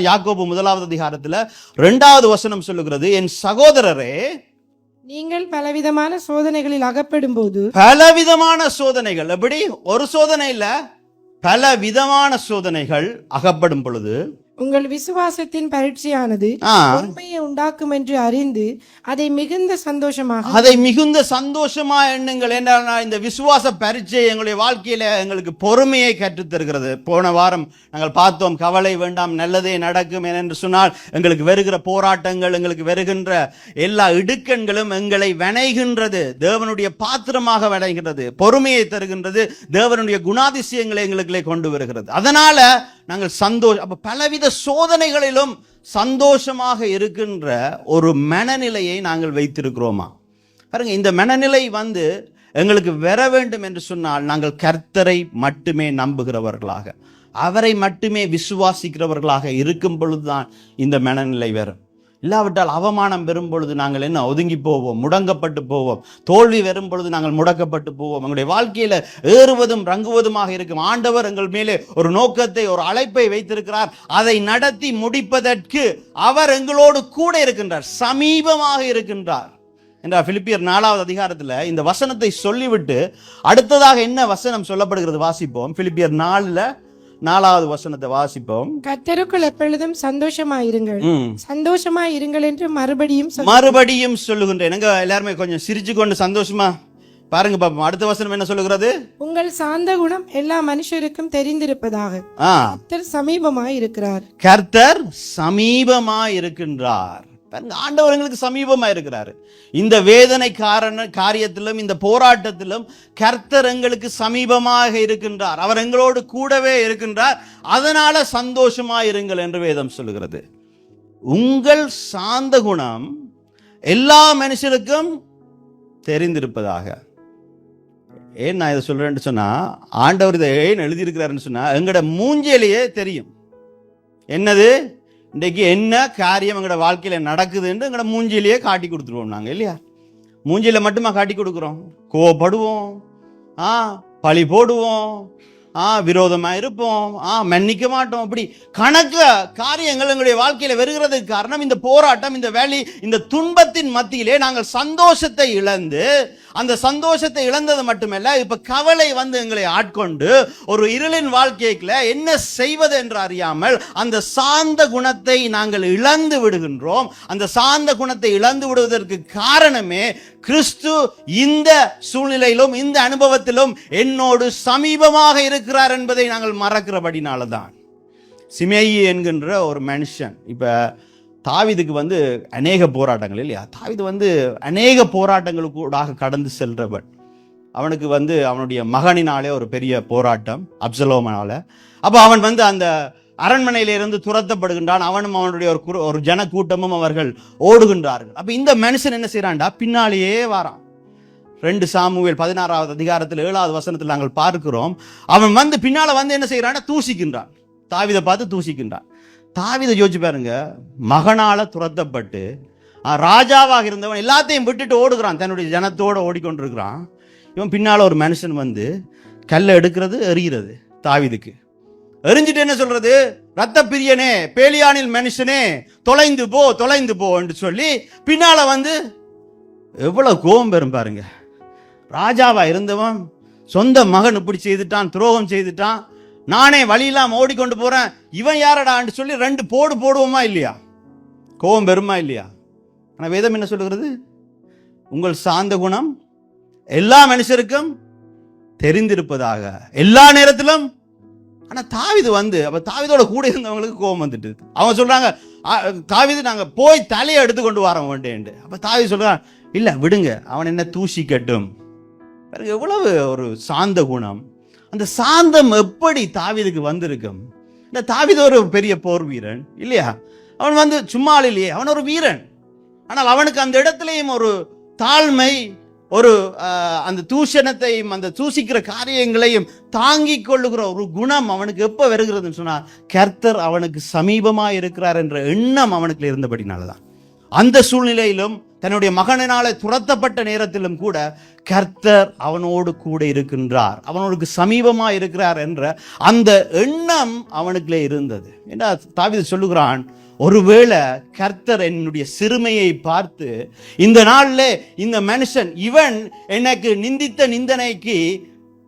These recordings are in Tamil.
யாக்கோபு முதலாவது அதிகாரத்துல ரெண்டாவது வசனம் சொல்லுகிறது என் சகோதரரே நீங்கள் பலவிதமான சோதனைகளில் அகப்படும் போது பலவிதமான சோதனைகள். எப்படி? ஒரு சோதனை இல்ல பல விதமான சோதனைகள் அகப்படும் பொழுது உங்கள் விசுவாசத்தின் பரீட்சையானது பொறுமையை உண்டாக்கும் என்று அறிந்து அதை மிகுந்த சந்தோஷமாக அதை மிகுந்த சந்தோஷமா எண்ணுங்கள் என்றால் இந்த விசுவாச பரீட்சை எங்களுடைய வாழ்க்கையில எங்களுக்கு பொறுமையை கற்றுத் தருகிறது. போன வாரம் நாங்கள் பார்த்தோம் கவலை வேண்டாம் நல்லதே நடக்கும் என்று சொன்னால் எங்களுக்கு வருகிற போராட்டங்கள் எங்களுக்கு வருகின்ற எல்லா இடுக்கண்களும் எங்களை வணைகின்றது தேவனுடைய பாத்திரமாக வணைகின்றது பொறுமையை தருகின்றது தேவனுடைய குணாதிசயங்களை எங்களுக்குள்ளே கொண்டு வருகிறது. அதனால நாங்கள் சந்தோஷம் அப்போ பலவித சோதனைகளிலும் சந்தோஷமாக இருக்கின்ற ஒரு மனநிலையை நாங்கள் வைத்திருக்கிறோமா? பாருங்க இந்த மனநிலை வந்து எங்களுக்கு வர வேண்டும் என்று சொன்னால் நாங்கள் கர்த்தரை மட்டுமே நம்புகிறவர்களாக அவரை மட்டுமே விசுவாசிக்கிறவர்களாக இருக்கும் பொழுதுதான் இந்த மனநிலை வரும். இல்லாவிட்டால் அவமானம் பெறும் பொழுது நாங்கள் என்ன? ஒதுங்கி போவோம் முடங்கப்பட்டு போவோம். தோல்வி வரும் பொழுது நாங்கள் முடக்கப்பட்டு போவோம். எங்களுடைய வாழ்க்கையில் ஏறுவதும் ரங்குவதுமாக இருக்கும். ஆண்டவர் எங்கள் மேலே ஒரு நோக்கத்தை ஒரு அழைப்பை வைத்திருக்கிறார். அதை நடத்தி முடிப்பதற்கு அவர் எங்களோடு கூட இருக்கின்றார். சமீபமாக இருக்கின்றார். என்றா பிலிப்பியர் நாலாவது அதிகாரத்தில் இந்த வசனத்தை சொல்லிவிட்டு அடுத்ததாக என்ன வசனம் சொல்லப்படுகிறது வாசிப்போம். பிலிப்பியர் நாலில் நாலாவது வசனத்தை வாசிப்போம். கர்த்தருக்குள் எப்பொழுதும் சந்தோஷமாயிருங்கள். ம். சந்தோஷமாயிருங்கள் என்று மறுபடியும் மறுபடியும் சொல்லுகின்றேன். எங்க எல்லாருமே கொஞ்சம் சிரிச்சு கொண்டு சந்தோஷமா பாருங்க பாப்போம். அடுத்த வசனம் என்ன சொல்லுகிறது? உங்கள் சாந்த குணம் எல்லா மனுஷருக்கும் தெரிந்திருப்பதாக. கர்த்தர் சமீபமாய் இருக்கிறார் கர்த்தர் சமீபமா இருக்கின்றார் பாருங்க, ஆண்டவர் எங்களுக்கு சமீபமாக இருக்கிறார். இந்த வேதனை காரண காரியத்திலும் இந்த போராட்டத்திலும் கர்த்தர் எங்களுக்கு சமீபமாக இருக்கின்றார். அவர் எங்களோடு கூடவே இருக்கின்றார். அதனால சந்தோஷமாக இருங்கள் என்று வேதம் சொல்லுகிறது. உங்கள் சாந்த குணம் எல்லா மனுஷருக்கும் தெரிந்திருப்பதாக. ஏன் நான் இதை சொல்கிறேன்னு சொன்னால் ஆண்டவர் இதை ஏன் எழுதியிருக்கிறாருன்னு சொன்னால் எங்களோட மூஞ்சிலேயே தெரியும். என்னது? இன்றைக்கு என்ன காரியம் எங்களோட வாழ்க்கையில் நடக்குதுன்னு எங்களோட மூஞ்சிலேயே காட்டி கொடுத்துருவோம் நாங்கள் இல்லையா? மூஞ்சியில் மட்டுமா காட்டி கொடுக்குறோம்? கோவப்படுவோம். ஆ பழி போடுவோம். ஆ விரோதமா இருப்போம். ஆ மன்னிக்க மாட்டோம். அப்படி கணக்க காரியங்கள் எங்களுடைய வாழ்க்கையில வருகிறதுக்கு காரணம் இந்த போராட்டம் இந்த வேலி இந்த துன்பத்தின் மத்தியிலே நாங்கள் சந்தோஷத்தை இழந்து அந்த சந்தோஷத்தை இழந்தது மட்டுமல்ல இப்போ கவலை வந்து எங்களை ஆட்கொண்டு ஒரு இருளின் வாழ்க்கைக்குள்ள என்ன செய்வது என்று அறியாமல் அந்த சாந்த குணத்தை நாங்கள் இழந்து விடுகின்றோம். அந்த சாந்த குணத்தை இழந்து விடுவதற்கு காரணமே கிறிஸ்து இந்த சூழ்நிலையிலும் இந்த அனுபவத்திலும் என்னோடு சமீபமாக இருக்கிறார் என்பதை நாங்கள் மறக்கிறபடினால தான் சிமேயி என்கின்ற ஒரு மனுஷன் இப்போ தாவிதுக்கு வந்து அநேக போராட்டங்கள் இல்லையா? தாவிது வந்து அநேக போராட்டங்களுக்கூடாக கடந்து செல்றவன் அவனுக்கு வந்து அவனுடைய மகனினாலே ஒரு பெரிய போராட்டம் அப்சலோமனால. அப்போ அவன் வந்து அந்த அரண்மனையிலிருந்து துரத்தப்படுகின்றான். அவனும் அவனுடைய ஒரு குரு- ஒரு ஜன கூட்டமும் அவர்கள் ஓடுகின்றார்கள். அப்போ இந்த மனுஷன் என்ன செய்கிறான்டா பின்னாலேயே வாரான். ரெண்டு சாமுவேல் பதினாறாவது அதிகாரத்தில் ஏழாவது வசனத்தில் நாங்கள் பார்க்கிறோம். அவன் வந்து பின்னால் வந்து என்ன செய்கிறான் தூசிக்கின்றான். தாவிதை பார்த்து தூசிக்கின்றான். தாவிதை யோசிச்சு பாருங்க மகனால துரத்தப்பட்டு ராஜாவாக இருந்தவன் எல்லாத்தையும் விட்டுட்டு ஓடுகிறான். தன்னுடைய ஜனத்தோடு ஓடிக்கொண்டிருக்கிறான். இவன் பின்னால் ஒரு மனுஷன் வந்து கல்லை எடுக்கிறது எறிகிறது தாவிதுக்கு. எரிஞ்சிட்டு என்ன சொல்றது? ரத்த பிரியனே பேலியானில் மனுஷனே தொலைந்து போ தொலைந்து போ என்று சொல்லி பின்னால வந்து எவ்வளவு கோபம் பெறும் பாருங்க. ராஜாவா இருந்தவன் சொந்த மகன் இப்படி செய்துட்டான் துரோகம் செய்துட்டான் நானே வழி இல்லாம ஓடிக்கொண்டு போறேன் இவன் யாரடான்னு சொல்லி ரெண்டு போடு போடுவோமா இல்லையா? கோபம் பெறுமா இல்லையா? ஆனால் வேதம் என்ன சொல்லுகிறது? உங்கள் சார்ந்த குணம் எல்லா மனுஷருக்கும் தெரிந்திருப்பதாக. எல்லா நேரத்திலும். ஆனால் தாவிது வந்து அப்போ தாவிதோட கூட இருந்தவங்களுக்கு கோபம் வந்துட்டு அவங்க சொல்றாங்க தாவிது நாங்கள் போய் தலையை எடுத்து கொண்டு வரோம் வேண்டேன்ட்டு அப்போ தாவி சொல்றான் இல்லை விடுங்க அவன் என்ன தூசிக்கட்டும். பாருங்க எவ்வளவு ஒரு சாந்த குணம். அந்த சாந்தம் எப்படி தாவிதுக்கு வந்திருக்கும்? இந்த தாவீது ஒரு பெரிய போர் வீரன் இல்லையா? அவன் வந்து சும்மா இல்லையே அவன் ஒரு வீரன். ஆனால் அவனுக்கு அந்த இடத்துலையும் ஒரு தாழ்மை ஒரு அந்த தூஷணத்தையும் அந்த தூசிக்கிற காரியங்களையும் தாங்கிக் கொள்ளுகிற ஒரு குணம் அவனுக்கு எப்போ வருகிறதுன்னு சொன்னால் கர்த்தர் அவனுக்கு சமீபமாக இருக்கிறார் என்ற எண்ணம் அவனுக்கு இருந்தபடினால தான் அந்த சூழ்நிலையிலும் தன்னுடைய மகனினாலே துரத்தப்பட்ட நேரத்திலும் கூட கர்த்தர் அவனோடு கூட இருக்கின்றார். அவனோடு சமீபமா இருக்கிறார் என்ற அந்த எண்ணம் அவனுக்குள்ளே இருந்தது. ஏன்னா தாவித சொல்லுகிறான் ஒருவேளை கர்த்தர் என்னுடைய சிறுமையை பார்த்து இந்த நாளில் இந்த மனுஷன் இவன் எனக்கு நிந்தித்த நிந்தனைக்கு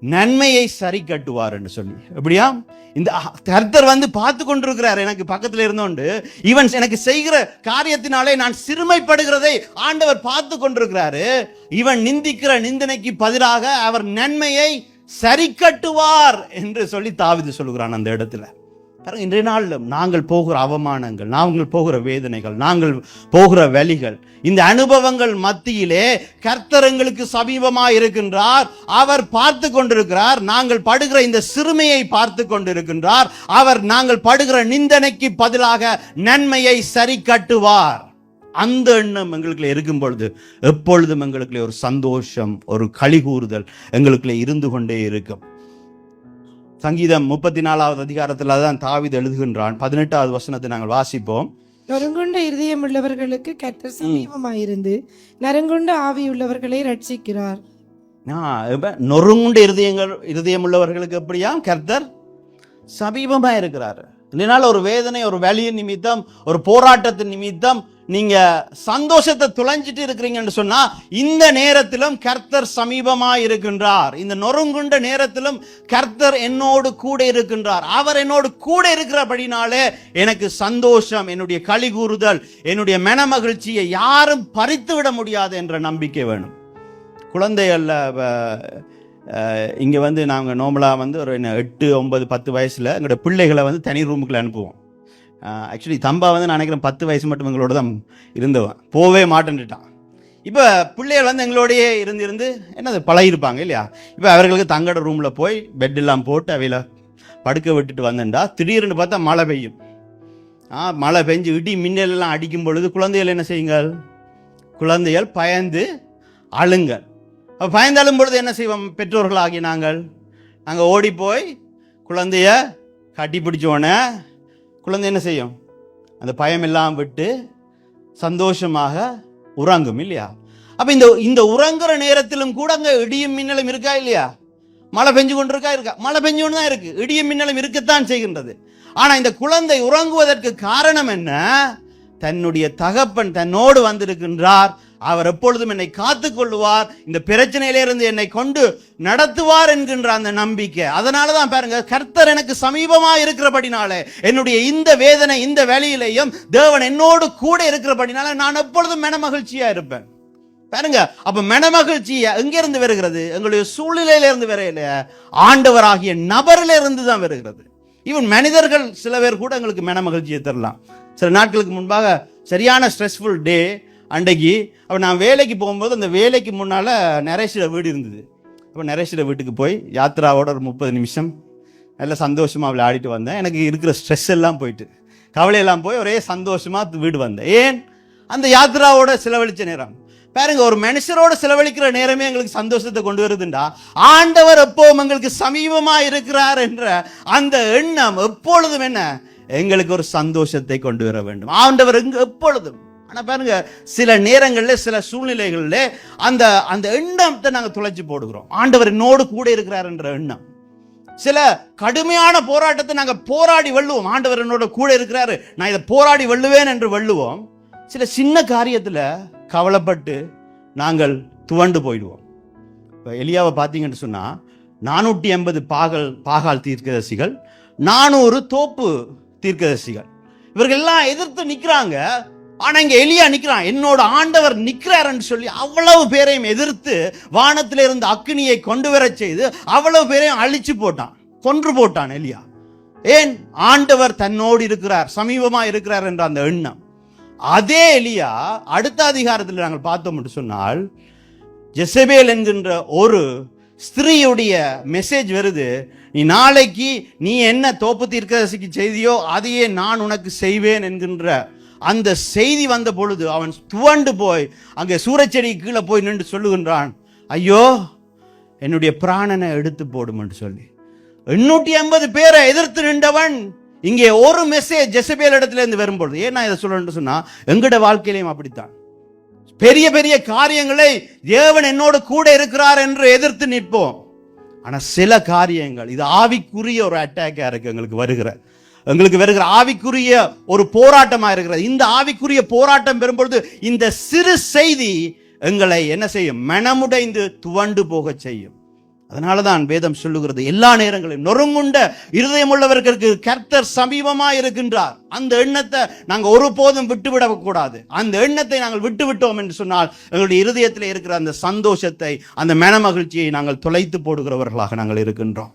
நன்மையை சரி கட்டுவார் என்று சொல்லி. எப்படியா? இந்த கர்த்தர் வந்து பார்த்து கொண்டிருக்கிறார் எனக்கு பக்கத்தில் இருந்தோண்டு. இவன் எனக்கு செய்கிற காரியத்தினாலே நான் சிறுமைப்படுகிறதை ஆண்டவர் பார்த்து கொண்டிருக்கிறாரு. இவன் நிந்திக்கிற நிந்தனைக்கு பதிலாக அவர் நன்மையை சரி கட்டுவார் என்று சொல்லி தாவிது சொல்லுகிறான் அந்த இடத்துல. பாருங்க இன்றைய நாளிலும் நாங்கள் போகிற அவமானங்கள் நாங்கள் போகிற வேதனைகள் நாங்கள் போகிற வழிகள் இந்த அனுபவங்கள் மத்தியிலே கர்த்தரங்களுக்கு சமீபமாக இருக்கின்றார். அவர் பார்த்து கொண்டிருக்கிறார். நாங்கள் படுகிற இந்த சிறுமையை பார்த்து கொண்டிருக்கின்றார். அவர் நாங்கள் படுகிற நிந்தனைக்கு பதிலாக நன்மையை சரி கட்டுவார். அந்த எண்ணம் எங்களுக்குள்ள இருக்கும் பொழுது எப்பொழுதும் எங்களுக்குள்ள ஒரு சந்தோஷம் ஒரு களி கூறுதல் எங்களுக்குள்ள இருந்து கொண்டே இருக்கும். சங்கீதம் முப்பத்தி நாலாவது அதிகாரத்தில் தான் தாவீது எழுதுகின்றான். பதினெட்டாவது வசனத்தை நாங்கள் வாசிப்போம். நொறுங்குண்ட இருதயம் உள்ளவர்களுக்கு கர்த்தர் சமீபமாயிருந்து நறுங்குண்ட ஆவி உள்ளவர்களை ரட்சிக்கிறார் நொறுங்குண்ட இருதயங்கள் இருதயம் உள்ளவர்களுக்கு எப்படியா? கர்த்தர் சமீபமா இருக்கிறாரு இதனால ஒரு வேதனை ஒரு வலியின் நிமித்தம் ஒரு போராட்டத்தின் நிமித்தம் நீங்க சந்தோஷத்தை துளைஞ்சிட்டு இருக்கிறீங்கன்னு சொன்னா இந்த நேரத்திலும் கர்த்தர் சமீபமா இருக்கின்றார். இந்த நொறுங்குண்ட நேரத்திலும் கர்த்தர் என்னோடு கூட இருக்கின்றார். அவர் என்னோடு கூட இருக்கிறபடினாலே எனக்கு சந்தோஷம் என்னுடைய களி கூறுதல் என்னுடைய மனமகிழ்ச்சியை யாரும் பறித்து விட முடியாது என்ற நம்பிக்கை வேணும். குழந்தைகளில் இங்கே வந்து நாங்கள் நார்மலாக வந்து ஒரு எட்டு ஒன்பது பத்து வயசில் எங்களோட பிள்ளைகளை வந்து தனி ரூமுக்குள்ள அனுப்புவோம். ஆக்சுவலி தம்பா வந்து நான் நினைக்கிறேன் பத்து வயசு மட்டும் எங்களோட தான் இருந்தவன். போவே மாட்டேன்ட்டான் இப்போ பிள்ளைகள் வந்து எங்களோடையே இருந்து இருந்து என்னது பழகிருப்பாங்க இல்லையா? இப்போ அவர்களுக்கு தங்கட ரூமில் போய் பெட்டெல்லாம் போட்டு அவையில் படுக்க விட்டுட்டு வந்தேன்டா. திடீர்னு பார்த்தா மழை பெய்யும். ஆ மழை பெஞ்சு இடி மின்னலெல்லாம் அடிக்கும் பொழுது குழந்தைகள் என்ன செய்யுங்கள்? குழந்தைகள் பயந்து அழுங்கள். அப்போ பயந்து அழும் பொழுது என்ன செய்வோம்? பெற்றோர்கள் ஆகி நாங்கள். நாங்கள் ஓடி போய் குழந்தைய கட்டி பிடிச்சோடனே குழந்தை என்ன செய்யும்? அந்த பயம் எல்லாம் விட்டு சந்தோஷமாக உறங்கும் இல்லையா? அப்போ இந்த இந்த உறங்குற நேரத்திலும் கூட அங்கே இடியும் மின்னலும் இருக்கா இல்லையா? மழை பெஞ்சு கொண்டு இருக்கா? இருக்கா மழை பெஞ்சு கொண்டு தான் இருக்கு. இடியும் மின்னலும் இருக்கத்தான் செய்கின்றது. ஆனால் இந்த குழந்தை உறங்குவதற்கு காரணம் என்ன? தன்னுடைய தகப்பன் தன்னோடு வந்திருக்கின்றார். அவர் எப்பொழுதும் என்னை காத்து கொள்ளுவார் இந்த பிரச்சனையிலிருந்து என்னை கொண்டு நடத்துவார் என்கின்ற அந்த நம்பிக்கை. அதனால தான் பாருங்க கர்த்தர் எனக்கு சமீபமா இருக்கிறபடினாலே என்னுடைய இந்த வேதனை இந்த வேலையிலையும் தேவன் என்னோடு கூட இருக்கிறபடினால நான் எப்பொழுதும் மனமகிழ்ச்சியா இருப்பேன். பாருங்க அப்ப மனமகிழ்ச்சி எங்கிருந்து வருகிறது? எங்களுடைய சூழ்நிலையில இருந்து வரையில ஆண்டவராகிய நபரில இருந்து தான் வருகிறது. ஈவன் மனிதர்கள் சில பேர் கூட எங்களுக்கு மனமகிழ்ச்சியை தரலாம். சில நாட்களுக்கு முன்பாக சரியான ஸ்ட்ரெஸ்ஃபுல் டே அன்றைக்கு அப்போ நான் வேலைக்கு போகும்போது அந்த வேலைக்கு முன்னால் நரேஷோட வீடு இருந்தது. அப்போ நரேஷோட வீட்டுக்கு போய் யாத்ராவோட ஒரு முப்பது நிமிஷம் நல்ல சந்தோஷமாக விளையாடிட்டு வந்தேன். எனக்கு இருக்கிற ஸ்ட்ரெஸ் எல்லாம் போயிட்டு கவலையெல்லாம் போய் ஒரே சந்தோஷமாக வீடு வந்தேன். ஏன்? அந்த யாத்ராவோட செலவழிச்ச நேரம். பாருங்க ஒரு மனுஷரோட செலவழிக்கிற நேரமே எங்களுக்கு சந்தோஷத்தை கொண்டு வருதுண்டா. ஆண்டவர் எப்பவும் எங்களுக்கு சமீபமா இருக்கிறார் என்ற அந்த எண்ணம் எப்பொழுதும் என்ன? எங்களுக்கு ஒரு சந்தோஷத்தை கொண்டு வர வேண்டும். ஆண்டவர் எங்க எப்பொழுதும் ஆனால் பாருங்க சில நேரங்களில் சில சூழ்நிலைகளில் அந்த அந்த எண்ணத்தை நாங்கள் துளைச்சி போடுகிறோம். ஆண்டவர் என்னோடு கூட இருக்கிறார் என்ற எண்ணம். சில கடுமையான போராட்டத்தை நாங்கள் போராடி வெல்லுவோம். ஆண்டவர் என்னோட கூட இருக்கிறாரு. நான் இதை போராடி வெல்லுவேன் என்று வெல்லுவோம். சில சின்ன காரியத்தில் கவலைப்பட்டு நாங்கள் துவண்டு போயிடுவோம். இப்போ எலியாவை பார்த்தீங்கன்னு சொன்னால் நானூற்றி எண்பது பாகல் பாகால் தீர்க்கதரிசிகள் நானூறு தோப்பு தீர்க்கதரிசிகள். இவர்கள் எல்லாம் எதிர்த்து நிக்கிறாங்க. ஆனா இங்க எலியா நிக்கிறான். என்னோட ஆண்டவர் நிக்கிறாருன்னு சொல்லி அவ்வளவு பேரையும் எதிர்த்து வானத்தில இருந்த அக்கினியை கொண்டு வரச் செய்து அவ்வளவு பேரையும் அழிச்சு போட்டான். கொன்று போட்டான் எலியா. ஏன்? ஆண்டவர் தன்னோடு இருக்கிறார் சமீபமா இருக்கிறார் என்ற அந்த எண்ணம். அதே எலியா அடுத்த அதிகாரத்தில் நாங்கள் பார்த்தோம் என்று சொன்னால் ஜெசபேல் என்கின்ற ஒரு ஸ்திரீயுடைய மெசேஜ் வருது. நீ நாளைக்கு நீ என்ன தோப்பு தீர்க்கதரிசிக்கு செய்தியோ அதையே நான் உனக்கு செய்வேன் என்கின்ற அந்த செய்தி வந்த பொழுது அவன் துவண்டு போய் அங்கே சூரச்செடி கீழே போய் நின்று சொல்லுகின்றான் ஐயோ என்னுடைய பிராணனை எடுத்து போடும் என்று சொல்லி. எண்ணூற்றி ஐம்பது பேரை எதிர்த்து நின்றவன் இங்கே ஒரு மெசேஜ் ஜெசபேல் இடத்துல இருந்து வரும்பொழுது ஏன் நான் இதை சொல்லணும்னு சொன்னா எங்கட வாழ்க்கையிலையும் அப்படித்தான். பெரிய பெரிய காரியங்களை தேவன் என்னோடு கூட இருக்கிறார் என்று எதிர்த்து நிற்போம். ஆனால் சில காரியங்கள் இது ஆவிக்குரிய ஒரு அட்டாக்காக இருக்கு எங்களுக்கு வருகிற. எங்களுக்கு வருகிற ஆவிக்குரிய ஒரு போராட்டமாக இருக்கிறது. இந்த ஆவிக்குரிய போராட்டம் பெறும்பொழுது இந்த சிறு செய்தி எங்களை என்ன செய்யும்? மனமுடைந்து துவண்டு போக செய்யும். அதனால தான் வேதம் சொல்லுகிறது எல்லா நேரங்களிலும் நொறுங்குண்ட இருதயம் உள்ளவர்களுக்கு கர்த்தர் சமீபமாக இருக்கின்றார். அந்த எண்ணத்தை நாங்கள் ஒருபோதும் விட்டுவிடக்கூடாது அந்த எண்ணத்தை நாங்கள் விட்டுவிட்டோம் என்று சொன்னால் எங்களுடைய இருதயத்தில் இருக்கிற அந்த சந்தோஷத்தை அந்த மன மகிழ்ச்சியை நாங்கள் தொலைத்து போடுகிறவர்களாக நாங்கள் இருக்கின்றோம்.